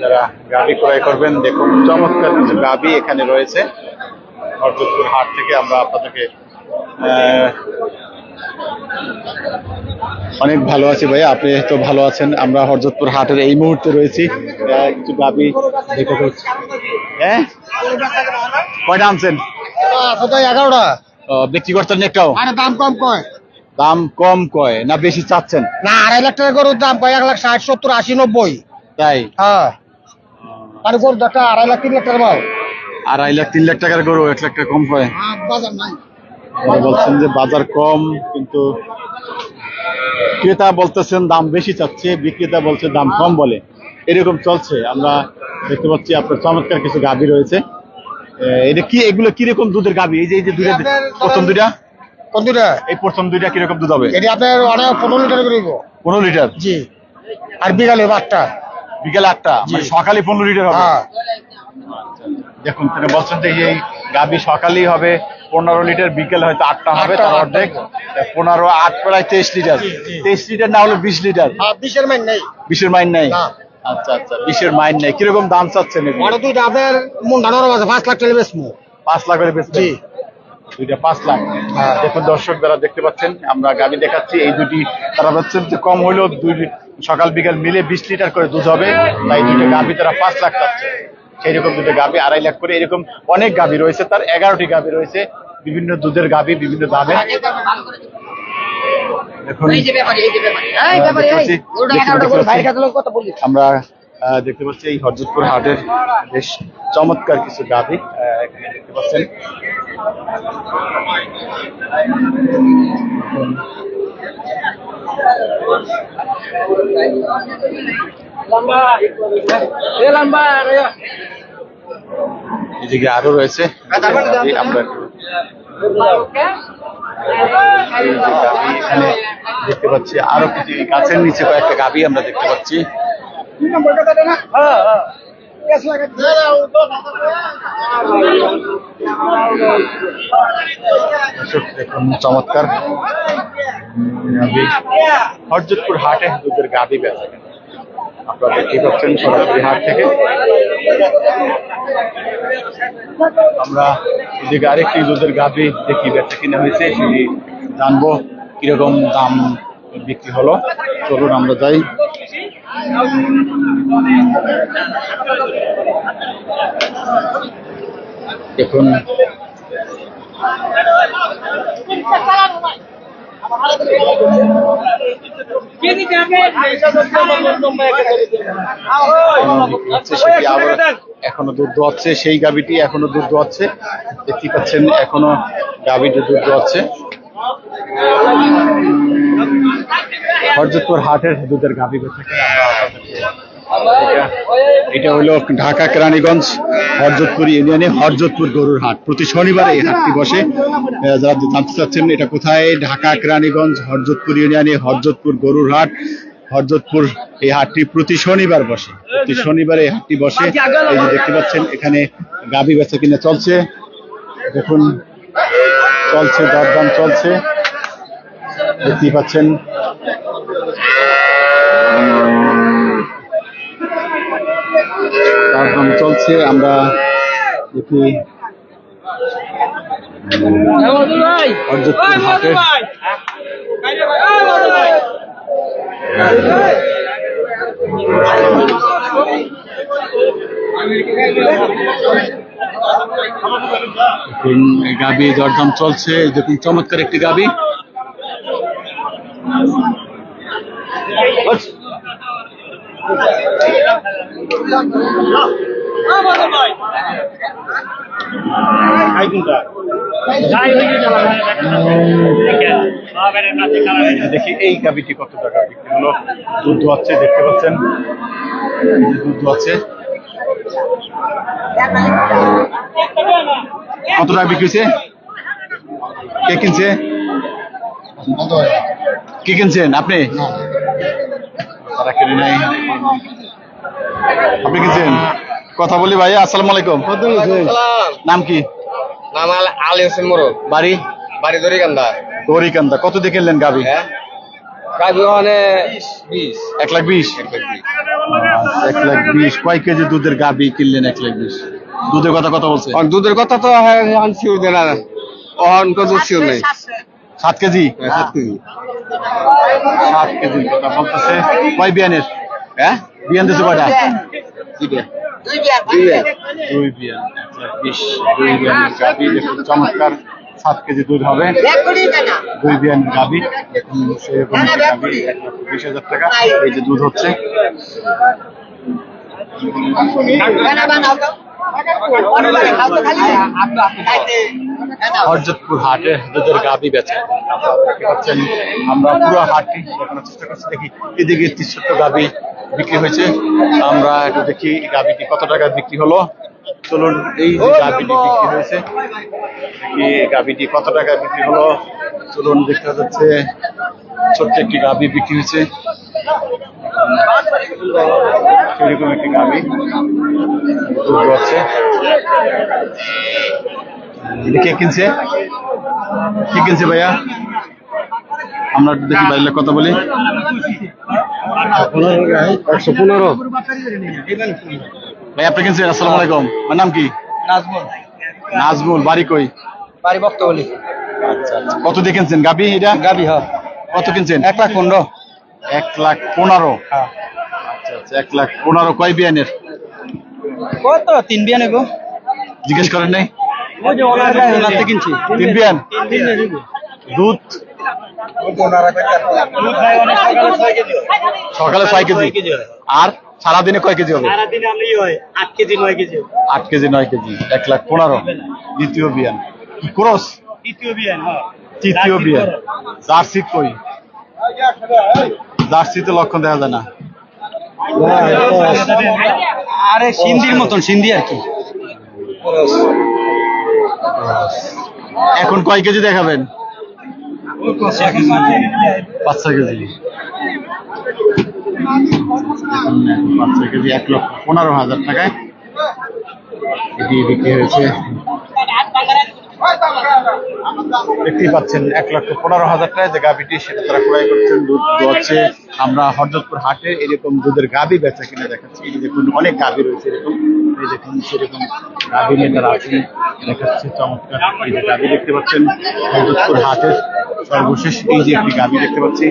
যারা গাবি ক্রয় করবেন দেখুন চমৎকার কিছু গাবি এখানে রয়েছে। হরযোধপুর হাট থেকে আমরা আপনাদেরকে অনেক ভালো আছি ভাই আপনি তো ভালো আছেন। আমরা হরযোধপুর হাটের এই মুহূর্তে রয়েছি। কিছু গাবি দেখে। হ্যাঁ? কয়টা আনছেন? এগারোটা বিক্রি একটাও? দাম কম কয়? দাম কম কয় না বেশি চাচ্ছেন? না আড়াই লাখ টাকা গরুর দাম কয়? এক লাখ ষাট সত্তর আশি নব্বই। তাই? হ্যাঁ। আরে গরু একটা আড়াই লাখ তিন লাখ টাকা আড়াই লাখ তিন লাখ টাকার গরু এক লাখ টাকা কম হয়। বাজার নাই। বলছেন যে বাজার কম কিন্তু ক্রেতা বলতেছেন দাম বেশি চাচ্ছে বিক্রেতা বলছে দাম কম বলে। এরকম চলছে। আমরা দেখতে পাচ্ছি আপনার চমৎকার কিছু গাভী রয়েছে। এটা কি এগুলো কীরকম দুধের গাভী? এই যে এই যে দুইটা প্রথম দুইটা? কোন দুটা এই প্রথম দুইটা কীরকম দুধ হবে? এটি আপনার পনেরো লিটার করে পনেরো লিটার? জি। আর বিকালে বারটা বিকেল আটটা মানে সকালে পনেরো লিটার হবে। হ্যাঁ। দেখুন তিনি বলছেন যে এই গাভী সকালেই হবে পনেরো লিটার বিকেল হয়তো আটটা হবে তার অর্ধেক। পনেরো আট প্রায় তেইশ লিটার। তেইশ লিটার না হলে বিশ লিটার। হ্যাঁ বিশের মাইন নেই। বিশের মাইন নাই। আচ্ছা আচ্ছা বিশের মাইন নাই। কীরকম দাম চাচ্ছেন? দুইটা আপনার মন ধানোর আছে পাঁচ লাখ টাকা বেচবো। পাঁচ লাখ করে বেচছেন দুইটা পাঁচ লাখ। হ্যাঁ। দেখুন দর্শক যারা দেখতে পাচ্ছেন আমরা গাড়ি দেখাচ্ছি। এই দুটি তারা বলছেন যে কম হলেও দুই সকাল বিকাল মিলে বিশ লিটার করে দুধ হবে তাই দুটো গাভি তারা পাঁচ লাখ পাচ্ছে। সেই রকম দুটো গাভি আড়াই লাখ করে এরকম অনেক গাভি রয়েছে তার এগারোটি গাভি রয়েছে বিভিন্ন দুধের গাভি বিভিন্ন দামে। আমরা দেখতে পাচ্ছি এই হরজতপুর হাটের বেশ চমৎকার কিছু গাভি এখানে দেখতে পাচ্ছেন। এদিকে আরও রয়েছে। গাভী এখানে দেখতে পাচ্ছি আরও কিছু গাছের নিচে কয়েকটা গাভী আমরা দেখতে পাচ্ছি। দেখুন চমৎকার। গাভী হরজতপুর হাটে দুধের গাভী বেচা। আপনারা দেখতে পাচ্ছেন সরাসরি হাট থেকে। আমরা এদিকে আরেকটি দুধের গাভী দেখি, বেচা কিনা হয়েছে, সেটি জানব কীরকম দাম বিক্রি হলো। চলুন আমরা যাই। দেখুন। এখনও দুধ দোয়াচ্ছে, সেই গাভিটি এখনও দুধ দোয়াচ্ছে। দেখতে পাচ্ছেন, এখনও গাভিটি দুধ দোয়াচ্ছে। হরজতপুর হাটের দুধের গাভি থেকে এটা হলো ঢাকা কেরানীগঞ্জ, হরজতপুর ইউনিয়নে হরজতপুর গরুর হাট। প্রতি শনিবার এই হাটটি বসে। যারা জানতে চাচ্ছেন এটা কোথায়, ঢাকা কেরানীগঞ্জ, হরজতপুর ইউনিয়নে হরজতপুর গরুর হাট। হরজতপুর এই হাটটি প্রতি শনিবার বসে। প্রতি শনিবার এই হাটটি বসে। এই যে দেখতে পাচ্ছেন, এখানে গাভি বেচা কিনা চলছে। দেখুন, চলছে, দরদাম চলছে। দেখতেই পাচ্ছেন। দরদাম চলছে আমরা দেখি হাটের গাবি দরদাম চলছে দেখুন চমৎকার একটি গাবি। দেখি এই গাবিটি কত টাকা বিক্রি হলো? দুধ দোয়াচ্ছে দেখতে পাচ্ছেন। দুধ দোয়াচ্ছে কত টাকা বিক্রি হয়েছে? কে কিনছে? কি কিনছেন? আপনি? তারা কিনে আপনি কিনছেন কথা বলি ভাইয়া আসসালামু আলাইকুম। নাম কি? নাম আল- হোসেন মোড়ল বাড়ি? বাড়ি দড়িকান্দা গৌরীকান্দা কত দিয়ে কিনলেন গাবি হ্যাঁ। মানে বিশ। এক লাখ বিশ? এক লাখ বিশ। কয় কেজি দুধের গাবি কিনলেন এক লাখ বিশ? দুধের কথা কথা বলছে? দুধের কথা তো শিওর অহন শিওর নেই। সাত কেজি? সাত কেজি। সাত কেজির কথা বলতেছে। কয় বিয়ানের? হ্যাঁ? বিয়ান দিচ্ছে কয়টা? দুই বিয়ান বিশ। দুই দেখুন, চমৎকার। সাত কেজি দুধ হবে। দুই বিয়ান গাবি দেখুন সেরকম বিশ হাজার টাকা এই যে দুধ হচ্ছে। হরজতপুর হাটে দুধের গাবি বেচে। পাচ্ছেন আমরা পুরো হাটটি দেখানোর চেষ্টা করছি, দেখি এদিকে তিনশো গাবি বিক্রি হয়েছে। আমরা একটু দেখি গাবিটি কত টাকা বিক্রি হলো। চলুন, এই যে গাবিটি বিক্রি হয়েছে এই গাবিটি কত টাকা বিক্রি হলো। চলুন দেখতে যাচ্ছে, ছোট্ট একটি গাবি বিক্রি হয়েছে। সেরকম একটি গাবি। দুধ আছে। এটা কে কিনছে? কি কিনছে ভাইয়া? আমরা দেখি বাইরে কথা বলি। একশো পনেরো। ভাই আপনি কিনছেন? আসসালামু আলাইকুম। আমার নাম কি? নাজমুল। নাজমুল বাড়ি কই? বাড়ি বক্ত বলি আচ্ছা আচ্ছা। কত দিয়ে কিনছেন গাবি এটা? গাবি হ্যাঁ। কত কিনছেন? এক লাখ পনেরো। এক লাখ পনেরো। হ্যাঁ। আচ্ছা আচ্ছা এক লাখ পনেরো। কয় বিয়ানের? কত? তিন জিজ্ঞেস করেন নাই? কিনছি। তিন বিয়ান? দুধ? সকালে ছয় কেজি। আর সারাদিনে কয় কেজি হবে? আট কেজি নয় কেজি। আট কেজি নয় কেজি এক লাখ পনেরো। দ্বিতীয় বিয়ান। ক্রস? তৃতীয় বিয়া হ্যাঁ। তৃতীয় বিয়ান। জার্সি কই? জার্সিতে লক্ষণ দেখা যায় না। আরে সিন্ধির মতন, সিন্ধি আর কি। এখন কয় কেজি দেখাবেন? পাঁচ ছয় কেজি। পাঁচ ছয় কেজি, এক লক্ষ পনেরো হাজার টাকায়। এটি বিক্রি হয়েছে। দেখতেই পাচ্ছেন এক লক্ষ পনেরো হাজার টাকায় যে গাভিটি, সেটা তারা ক্রয় করছেন, দুধ দোয়াচ্ছে। আমরা হরজতপুর হাটে এরকম দুধের গাভি বেচা কিনে দেখাচ্ছি। এই দেখুন, অনেক গাভি রয়েছে এরকম। এই দেখুন, সেরকম গাভি নিয়ে তারা আছেন। দেখাচ্ছে চমৎকার এই যে গাভি দেখতে পাচ্ছেন। হরজতপুর হাটের সর্বশেষ এই যে একটি গাভি দেখতে পাচ্ছি।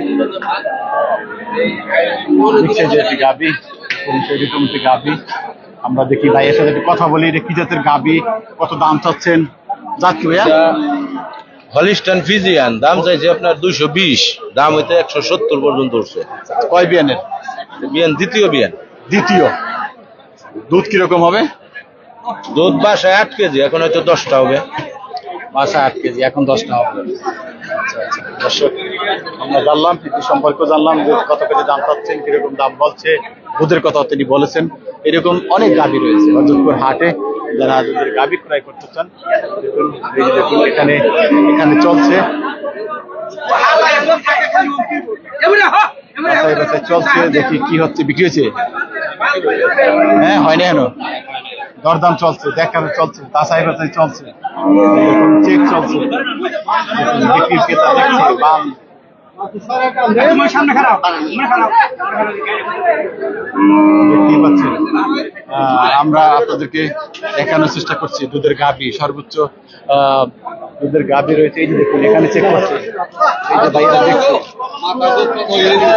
যে একটি গাভি সেরকম একটি গাভি। আমরা দেখি ভাইয়ের সাথে কথা বলি, এটা কি জাতের গাভি, কত দাম চাচ্ছেন? যাচ্ছি ভাইয়া। হলিস্টান ফিজিয়ান দাম চাইছে আপনার দুইশো বিশ দাম হইতে একশো সত্তর পর্যন্ত উঠছে। কয় বিয়ানের? বিয়ান দ্বিতীয় বিয়ান। দ্বিতীয়। দুধ কীরকম হবে? দুধ বাসায় আট কেজি এখন হয়তো দশটা হবে। বাসা আট কেজি এখন দশটা হবে। আচ্ছা আচ্ছা। দর্শক আমরা জানলাম কৃষি সম্পর্ক জানলাম যে কত কেজি দাম পাচ্ছেন কীরকম দাম বলছে দুধের কথা তিনি বলেছেন। এরকম অনেক গাভি রয়েছে হজরতপুর হাটে। যারা দুধের গাভি ক্রয় করতে চান, দেখুন এখানে এখানে চলছে। চলছে, দেখি কি হচ্ছে, বিক্রি হয়েছে? হ্যাঁ হয় না কেন দরদাম চলছে, দেখানো চলছে বাছাই বাছাই চলছে। চেক চলছে। বিক্রির ক্রেতা দেখছে, বাম। আমরা আপনাদেরকে দেখানোর চেষ্টা করছি, দুধের গাভি, সর্বোচ্চ দুধের গাভি রয়েছে, এই যে দেখুন, এখানে চেক করছে। এই যে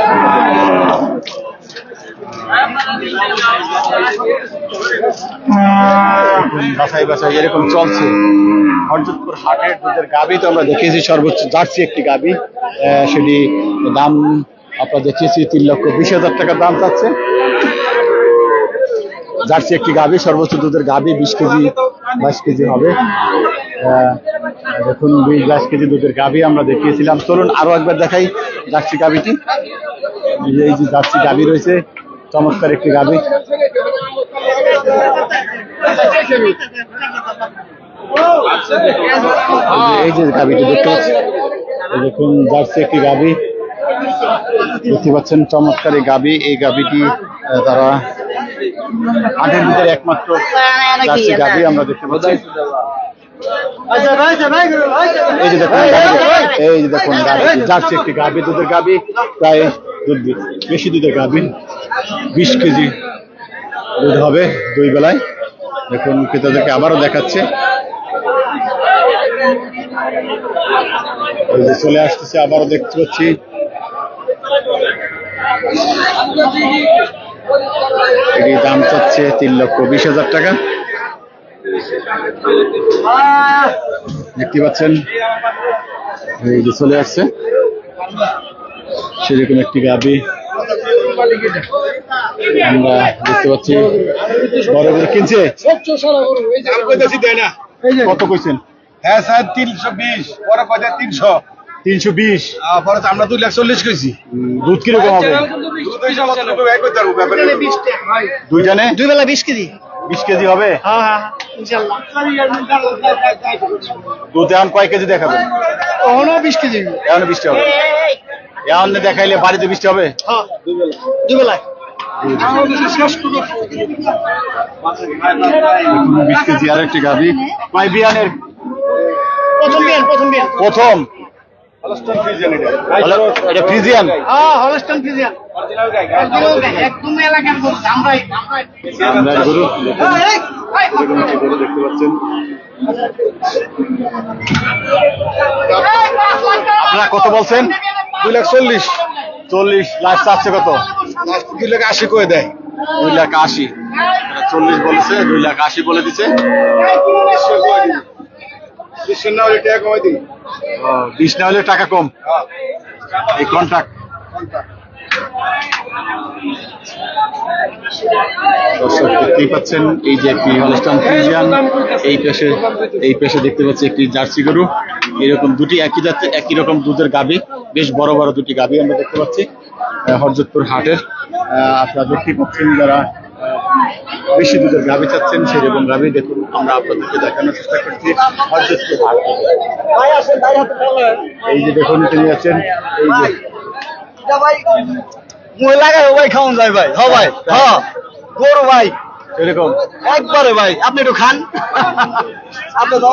বাছাই বাছাই এরকম চলছে। হরজতপুর হাটের দুধের গাভি তো আমরা দেখিয়েছি সর্বোচ্চ জার্সি একটি আহ, সেটি দাম আমরা দেখিয়েছি তিন লক্ষ বিশ হাজার টাকার দাম চাচ্ছে। জার্সি একটি গাভি সর্বোচ্চ দুধের গাভি বিশ কেজি বাইশ কেজি হবে। দেখুন বিশ বাইশ কেজি দুধের গাভি আমরা দেখিয়েছিলাম। চলুন আরও একবার দেখাই জার্সি গাভিটি এই যে- জার্সি গাভি রয়েছে চমৎকার একটি গাভি এই যে গাভিটি দেখতে দেখুন জার্সি একটি গাভি দেখতে পাচ্ছেন চমৎকার গাভি এই আহ, তারা হাটের ভিতরে একমাত্র জার্সি গাভি আমরা দেখতে পাচ্ছি। এই যে দেখুন এই যে দেখুন যাচ্ছে একটি গাভী দুধের গাভী প্রায় দুধ বেশি দুধের গাভী বিশ কেজি। দুধ হবে দুই বেলায়। দেখুন, ক্রেতাদেরকে আবারও দেখাচ্ছে। চলে আসতেছে, আবারও দেখতে পাচ্ছি। এটি দাম চাচ্ছে তিন লক্ষ বিশ হাজার টাকা। দেখতে পাচ্ছেন, এই যে চলে আসছে। সেরকম একটি গাবি। আমরা দেখতে পাচ্ছি বড় করে কিনছে। কত কইছেন? হ্যাঁ স্যার তিনশো বিশ। পরে কয়টা তিনশো। তিনশো বিশ। পরে তো আমরা দুই লাখ চল্লিশ কইছি। দুধ কীরকম হবে? দুই সমস্ত লোক ব্যয় করতে পারব ব্যাপারে দুইটানে দুই বেলা বিশ কেজি। বিশ কেজি হবে? হ্যাঁ হ্যাঁ ইনশাল্লাহ। দুধ এখন কয় কেজি দেখাবেন? কখনো বিশ কেজি। এখন বৃষ্টি হবে। এখন দেখাইলে বাড়িতে বৃষ্টি হবে? হ্যাঁ দুই বেলায়। বিশ কেজি আর একটি গাভি। কয় বিয়ানের প্রথম এটা। ফ্রিজিয়ান হ্যাঁ গরু দেখতে পাচ্ছেন। আপনারা কত বলছেন? দুই লাখ চল্লিশ। চল্লিশ লাস্ট চাচ্ছে কত? দুই লাখ আশি করে দেয়। দুই লাখ আশি। চল্লিশ বলেছে দুই লাখ আশি বলে দিছে। বিশ না হলে টাকা কম। এই কন্ট্রাক্ট দর্শক, দেখতেই পাচ্ছেন এই যে একটি হলস্টান ফ্রিজিয়ান এই পেশে এই পেশে দেখতে পাচ্ছি একটি জার্সি গরু। এরকম দুটি একই জাতের একই রকম দুধের গাবি বেশ বড় বড় দুটি গাবি আমরা দেখতে পাচ্ছি হরজতপুর হাটের। আপনারা দেখতেই পাচ্ছেন যারা বেশি দুধের গাবি চাচ্ছেন সেরকম গাবি দেখুন, আমরা আপনাদেরকে দেখানোর চেষ্টা করছি এই যে দেখুন, তিনি আছেন, এই যে মই লাগাই ভাই খাওয়ান যায় ভাই। ভাই গরু ভাই। এরকম। একবারে ভাই আপনি একটু খান। আপনি তো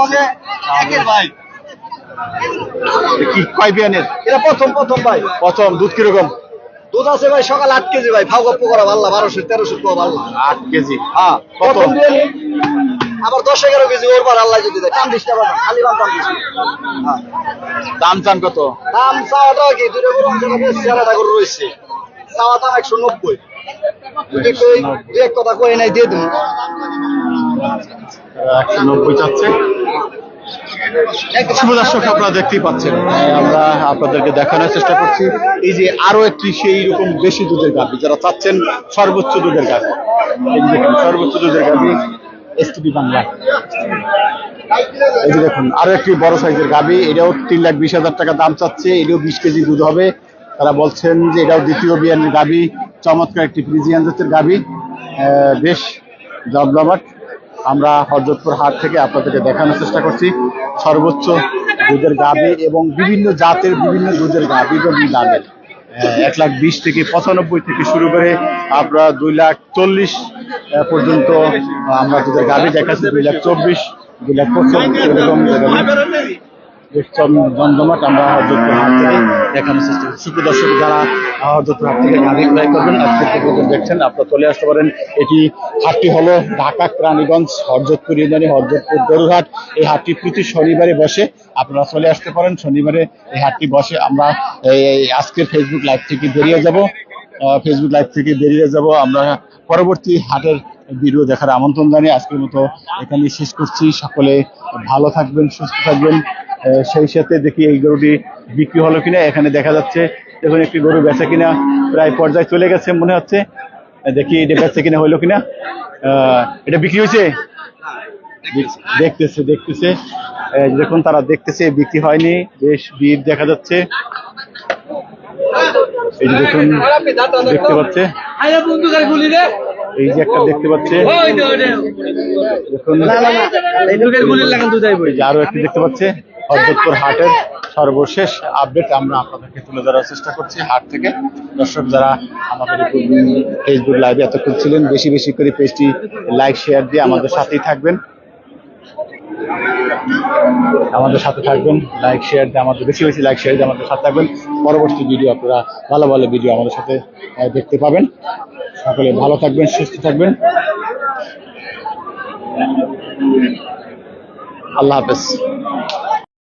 একের ভাই। কি কয় বিয়ানের? এটা প্রথম প্রথম ভাই। প্রথম দুধ কীরকম? দুধ আছে ভাই সকাল আট কেজি ভাই। ফাউ গপ্প করা ভাল্লা বারোশো তেরোশো ভাল্লা আট কেজি। হ্যাঁ প্রথম আবার দশ এগারো কেজি ওর পর আল্লাহ যদি দেয়। দিস না খালি দিস। হ্যাঁ দাম চান কত? দাম চাওয়াটা কি? দুটো চেহারাটা করে রয়েছে। চাওয়া দাম একশো নব্বই। এক কথা কই নাই, দিয়ে দিন। একশো নব্বই চাচ্ছে। আরও একটি বেশি দুধের যারা চাচ্ছেন সর্বোচ্চ দুধের দুধের দেখুন আরও একটি বড় সাইজের গাভি, এটাও তিন লাখ বিশ হাজার টাকা দাম চাচ্ছে, এটাও বিশ কেজি দুধ হবে। তারা বলছেন যে এটাও দ্বিতীয় বিয়ানের গাবি চমৎকার একটি ফ্রিজিয়ান জাতের আহ, বেশ জমজমাট আমরা হরজতপুর হাট থেকে আপনাদেরকে দেখানোর চেষ্টা করছি। সর্বোচ্চ দুধের গাভি এবং বিভিন্ন জাতের বিভিন্ন দুধের গাবি দামের। এক লাখ বিশ থেকে পঁচানব্বই থেকে শুরু করে আমরা দুই লাখ চল্লিশ পর্যন্ত আমরা দুধের গাভি দেখাচ্ছি। দুই লাখ চব্বিশ দুই লাখ পঁচিশ এরকম জমজমাট আমরা হরজতপুর হাট দর্শক, যারা করবেন দেখছেন, আপনারা চলে আসতে পারেন। এটি হাটটি হলো ঢাকা প্রাণীগঞ্জ হরজতপুর ইউনিয়নে হরজতপুর গরুরহাট। এই হাটটি প্রতি শনিবারে বসে আপনারা চলে আসতে পারেন। শনিবারে এই হাটটি বসে আমরা এই আজকের ফেসবুক লাইভ থেকে বেরিয়ে যাব। ফেসবুক লাইভ থেকে বেরিয়ে যাব। আমরা পরবর্তী হাটের ভিডিও দেখার আমন্ত্রণ জানিয়ে আজকের মতো এখানে শেষ করছি। সকলে ভালো থাকবেন, সুস্থ থাকবেন। সেই সাথে দেখি এই গরুটি বিক্রি হলো কিনা, এখানে দেখা যাচ্ছে দেখুন একটি গরু বেচা কিনা প্রায় পর্যায়ে চলে গেছে মনে হচ্ছে। দেখি এটা বেচা কিনা হলো কিনা। এটা বিক্রি হয়েছে? দেখতেছে দেখতেছে। দেখুন তারা দেখতেছে, বিক্রি হয়নি, বেশ ভিড় দেখা যাচ্ছে। এই যে দেখুন, দেখতে পাচ্ছে। এই যে একটা দেখতে পাচ্ছে। আরও একটি দেখতে পাচ্ছে। হরদত্তর হাটের সর্বশেষ আপডেট আমরা আপনাদেরকে তুলে ধরার চেষ্টা করছি হাট থেকে। দর্শক যারা আমাদের ফেসবুক লাইভে এতক্ষণ ছিলেন বেশি বেশি করে পেজটি লাইক শেয়ার দিয়ে আমাদের সাথেই থাকবেন। আমাদের সাথে থাকবেন লাইক শেয়ার দিয়ে আমাদের বেশি বেশি লাইক শেয়ার দিয়ে আমাদের সাথে থাকবেন। পরবর্তী ভিডিও আপনারা ভালো ভালো ভিডিও আমাদের সাথে দেখতে পাবেন। সকলে ভালো থাকবেন সুস্থ থাকবেন। আল্লাহ হাফেজ।